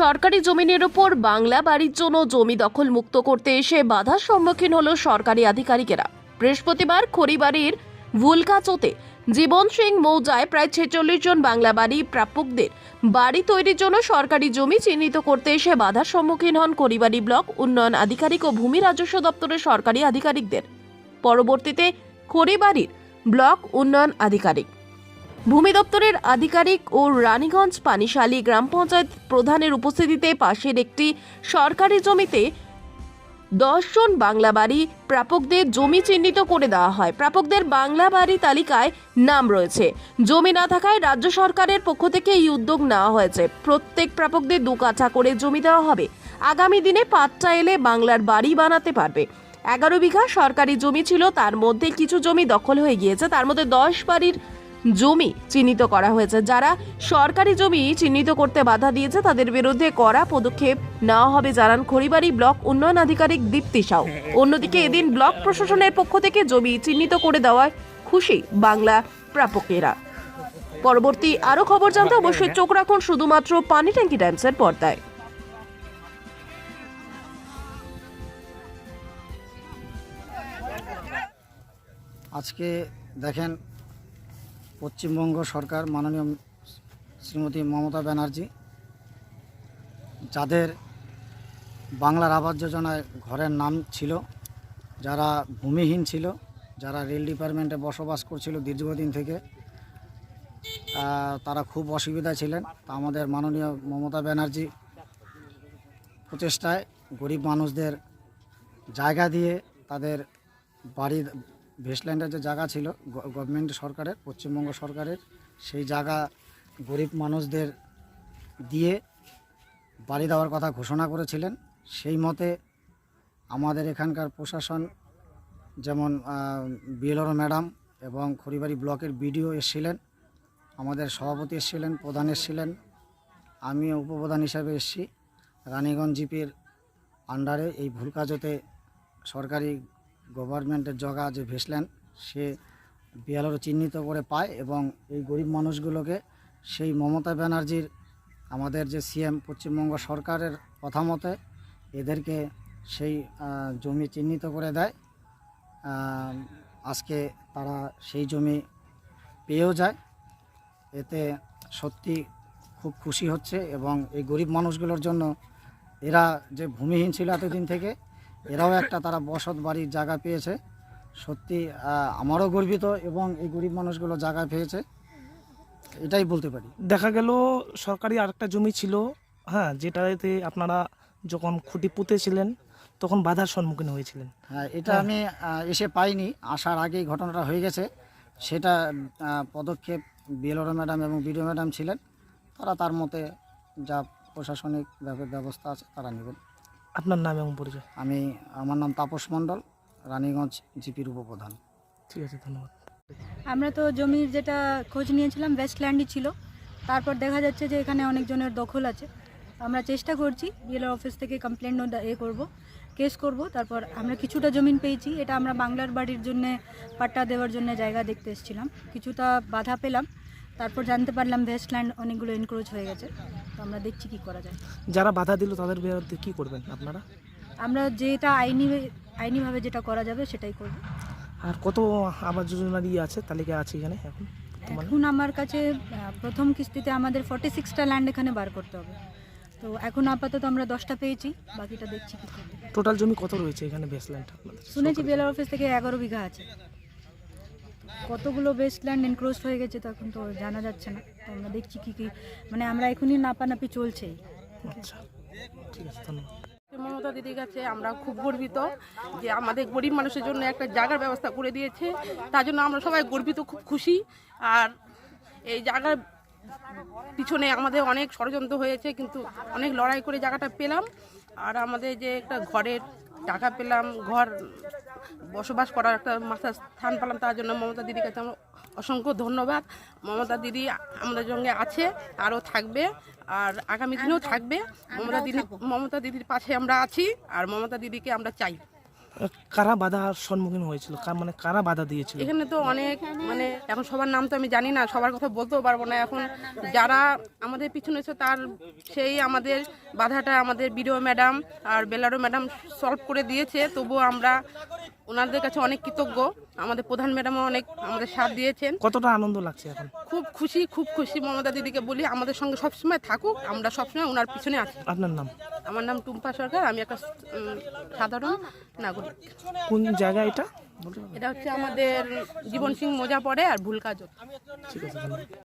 সরকারি জমিনের ওপর বাংলা বাড়ির জন্য জমি দখল মুক্ত করতে এসে বাধার সম্মুখীন হল সরকারি আধিকারিকেরা। বৃহস্পতিবার খড়িবাড়ির ভুলকাচোতে জীবন সিং মৌজায় প্রায় ছেচল্লিশ জন বাংলা বাড়ি প্রাপকদের বাড়ি তৈরির জন্য সরকারি জমি চিহ্নিত করতে এসে বাধার সম্মুখীন হন খড়িবাড়ি ব্লক উন্নয়ন আধিকারিক ও ভূমি রাজস্ব দপ্তরের সরকারি আধিকারিকদের। পরবর্তীতে খড়িবাড়ির ব্লক উন্নয়ন আধিকারিক। ভূমি দপ্তরের আধিকারিক ও রানীগঞ্জ পানিশালী গ্রাম পঞ্চায়েত প্রধানের উপস্থিতিতে পাশের একটি সরকারি জমিতে দশজন বাংলা বাড়ি প্রাপকদের জমি চিহ্নিত করে দেওয়া হয়। প্রাপকদের বাংলা বাড়ি তালিকায় নাম রয়েছে। জমি না থাকায় রাজ্য সরকারের পক্ষ থেকে এই উদ্যোগ নেওয়া হয়েছে। প্রত্যেক প্রাপকদের দু কাঠা করে জমি দেওয়া হবে। আগামী দিনে পাট্টা এলে বাংলার বাড়ি বানাতে পারবে। এগারো বিঘা সরকারি জমি ছিল, তার মধ্যে কিছু জমি দখল হয়ে গিয়েছে। তার মধ্যে দশ বাড়ির জমি চিহ্নিত করা হয়েছে। যারা সরকারি জমি চিহ্নিত করতে বাধা দিয়েছে, তাদের বিরুদ্ধে কড়া পদক্ষেপ নেওয়া হবে, জানান খড়িবাড়ি ব্লক উন্নয়ন আধিকারিক দীপ্তি সাউ। অন্যদিকে এদিন ব্লক প্রশাসনের পক্ষ থেকে জমি চিহ্নিত করে দেওয়ায় খুশি বাংলা প্রাপকেরা। পরবর্তী আরও খবর জানতে অবশ্যই চোখ রাখুন শুধুমাত্র পানি ট্যাঙ্কি টাইমসের পর্দায়। আজকে দেখেন পশ্চিমবঙ্গ সরকার মাননীয় শ্রীমতী মমতা ব্যানার্জি, যাদের বাংলার আবাস যোজনায় ঘরের নাম ছিল, যারা ভূমিহীন ছিল, যারা রেল ডিপার্টমেন্টে বসবাস করছিল দীর্ঘদিন থেকে তারা খুব অসুবিধায় ছিলেন। তা আমাদের মাননীয় মমতা ব্যানার্জি প্রচেষ্টায় গরিব মানুষদের জায়গা দিয়ে তাদের বাড়ির ভেস্টল্যান্ডের যে জায়গা ছিল গভর্নমেন্ট সরকারের, পশ্চিমবঙ্গ সরকারের, সেই জায়গা গরিব মানুষদের দিয়ে বাড়ি দেওয়ার কথা ঘোষণা করেছিলেন। সেই মতে আমাদের এখানকার প্রশাসন যেমন বিএলআর ম্যাডাম এবং খড়িবাড়ি ব্লকের বিডিও এসেছিলেন, আমাদের সভাপতি এসেছিলেন, প্রধান এসেছিলেন আমি উপপ্রধান হিসাবে এসেছি। রানীগঞ্জ জিপির আন্ডারে এই ভুলকাজতে সরকারি গভর্নমেন্টের জগা যে ভেসল্যান্ড, সে বিয়ালোরও চিহ্নিত করে পায় এবং এই গরিব মানুষগুলোকে সেই মমতা ব্যানার্জির, আমাদের যে সিএম পশ্চিমবঙ্গ সরকারের কথা মতে, এদেরকে সেই জমি চিহ্নিত করে দেয়। আজকে তারা সেই জমি পেয়েও যায়। এতে সত্যি খুব খুশি হচ্ছে এবং এই গরিব মানুষগুলোর জন্য, এরা যে ভূমিহীন ছিল এতদিন থেকে এরাও একটা তারা বসত বাড়ির জায়গা পেয়েছে। সত্যি আমারও গর্বিত এবং এই গরিব মানুষগুলো জায়গা পেয়েছে। এটাই বলতে পারি। দেখা গেল সরকারি আরেকটা জমি ছিল হ্যাঁ যেটাতে আপনারা যখন খুঁটি পুঁতেছিলেন তখন বাধার সম্মুখীন হয়েছিলেন। হ্যাঁ এটা আমি এসে পাইনি। আসার আগেই ঘটনাটা হয়ে গেছে। সেটা পদক্ষেপ বিএলওর ম্যাডাম এবং বিডিও ম্যাডাম ছিলেন। তারা তার মতে যা প্রশাসনিক ব্যব- ব্যবস্থা আছে তারা নেবেন। আপনার নাম এবং পরিচয়? আমি আমার নাম তাপস মণ্ডল রানীগঞ্জ জিপির উপপ্রধান। ঠিক আছে ধন্যবাদ। আমরা তো জমির যেটা খোঁজ নিয়েছিলাম ওয়েস্টল্যান্ডই ছিল। তারপর দেখা যাচ্ছে যে এখানে অনেকজনের দখল আছে। আমরা চেষ্টা করছি বিএলআর অফিস থেকে কমপ্লেন এ করব কেস করব। তারপর আমরা কিছুটা জমিন পেয়েছি এটা আমরা বাংলার বাড়ির জন্য পাট্টা দেওয়ার জন্য জায়গা দেখতে এসেছিলাম। কিছুটা বাধা পেলাম তারপর জানতে পারলাম ওয়েস্টল্যান্ড অনেকগুলো এনক্রোচ হয়ে গেছে। তো আমরা দেখছি কি করা যায়। যারা বাধা দিল তাদের বিরুদ্ধে কী করবেন আপনারা? আমরা যেটা আইনি আইনিভাবে যেটা করা যাবে সেটাই করব। আর কত আবাস যোজনার ইয়ে আছে তালিকা আছে এখানে এখন এখন আমার কাছে প্রথম কিস্তিতে আমাদের ফর্টি সিক্সটা ল্যান্ড এখানে বার করতে হবে। তো এখন আপাতত আমরা দশটা পেয়েছি বাকিটা দেখছি কি টোটাল জমি কত রয়েছে এখানে বেসল্যান্ড শুনেছি বেলার অফিস থেকে এগারো বিঘা আছে। কতগুলো বেস্ট ল্যান্ড এনক্রোচ হয়ে গেছে তো এখন তো জানা যাচ্ছে না। তো আমরা দেখছি কি কি মানে আমরা এখনই নাপানাপি চলছে। আচ্ছা। ঠিক আছে ধন্যবাদ। মমতা দিদির কাছে আমরা খুব গর্বিত যে আমাদের গরিব মানুষের জন্য একটা জায়গার ব্যবস্থা করে দিয়েছে। তার জন্য আমরা সবাই গর্বিত খুব খুশি। আর এই জায়গার পিছনে আমাদের অনেক ষড়যন্ত্র হয়েছে কিন্তু অনেক লড়াই করে জায়গাটা পেলাম। আর আমাদের যে একটা ঘরের টাকা পেলাম ঘর বসবাস করার একটা মাথা স্থান পেলাম তার জন্য মমতা দিদির কাছে আমরা অসংখ্য ধন্যবাদ। মমতা দিদি আমাদের সঙ্গে আছে আরও থাকবে আর আগামী দিনেও থাকবে। মমতা দিদি মমতা দিদির পাশে আমরা আছি আর মমতা দিদিকে আমরা চাই। কারা বাধার সম্মুখীন হয়েছিল? মানে কারা বাধা দিয়েছিল? এখানে তো অনেক মানে এখন সবার নাম তো আমি জানি না, সবার কথা বলতেও পারব না। এখন যারা আমাদের পিছনে ছিল, তার সেই আমাদের বাধাটা আমাদের বিডিও ম্যাডাম আর বেলারো ম্যাডাম সলভ করে দিয়েছে। তবুও আমরা ওনাদের কাছে অনেক কৃতজ্ঞ। আমাদের প্রধান ম্যাডামও অনেক আমাদের সাথ দিয়েছেন। কতটা আনন্দ লাগছে এখন? খুব খুশি খুব খুশি মমতা দিদিকে বলি আমাদের সঙ্গে সবসময় থাকুক আমরা সবসময় ওনার পিছনে আছি। আপনার নাম? আমার নাম টুম্পা সরকার আমি একটা উম, সাধারণ নাগরিক। কোন জায়গা এটা? বলতে পারবেন? এটা হচ্ছে আমাদের জীবন সিং মোজা পড়ে আর ভুল কাজ ঠিক আছে ধন্যবাদ।